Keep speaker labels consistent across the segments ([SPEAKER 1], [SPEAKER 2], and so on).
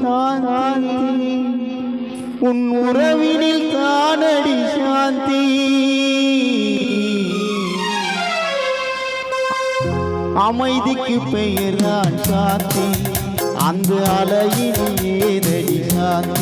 [SPEAKER 1] சாந்தி உன் உறவினில் தானடி சாந்தி. அமைதிக்கு பெயர் நான் சாந்தி. அந்த அலையில் ஏதடி சாந்தி.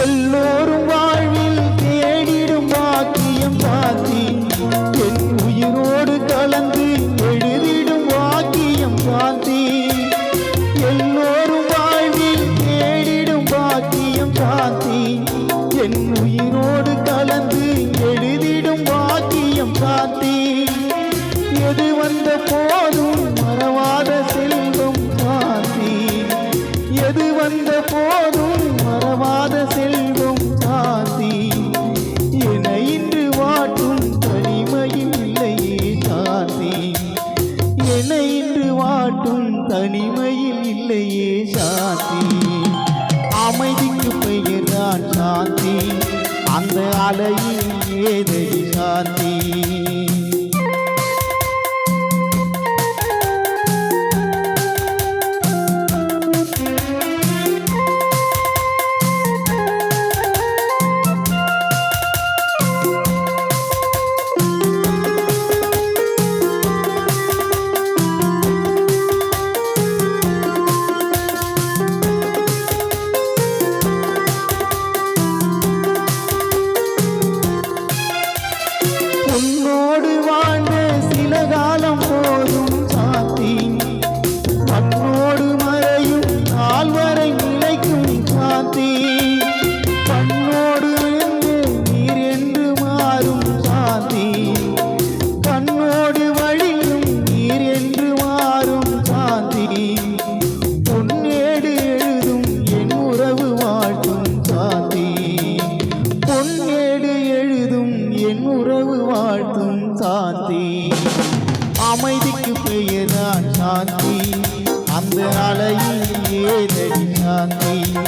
[SPEAKER 1] எல்லோரும் வாழ்வில் தேடிடும் வாக்கியம் சாத்தி என் உயிரோடு கலந்து எழுதிடும் வாக்கியம் சாத்தி எல்லோரும் வாழ்வில் தேடிடும் வாக்கியம் சாத்தி என் உயிரோடு கலந்து எழுதிடும் வாக்கியம் சாத்தி எது வந்த போதும் மறவாத செல்வம் சாத்தி எது வந்த आलई ये शांति சாந்தி. அமைதிக்கு பெயர்தான் சாந்தி. அந்த அலையில் ஏதடி சாந்தி.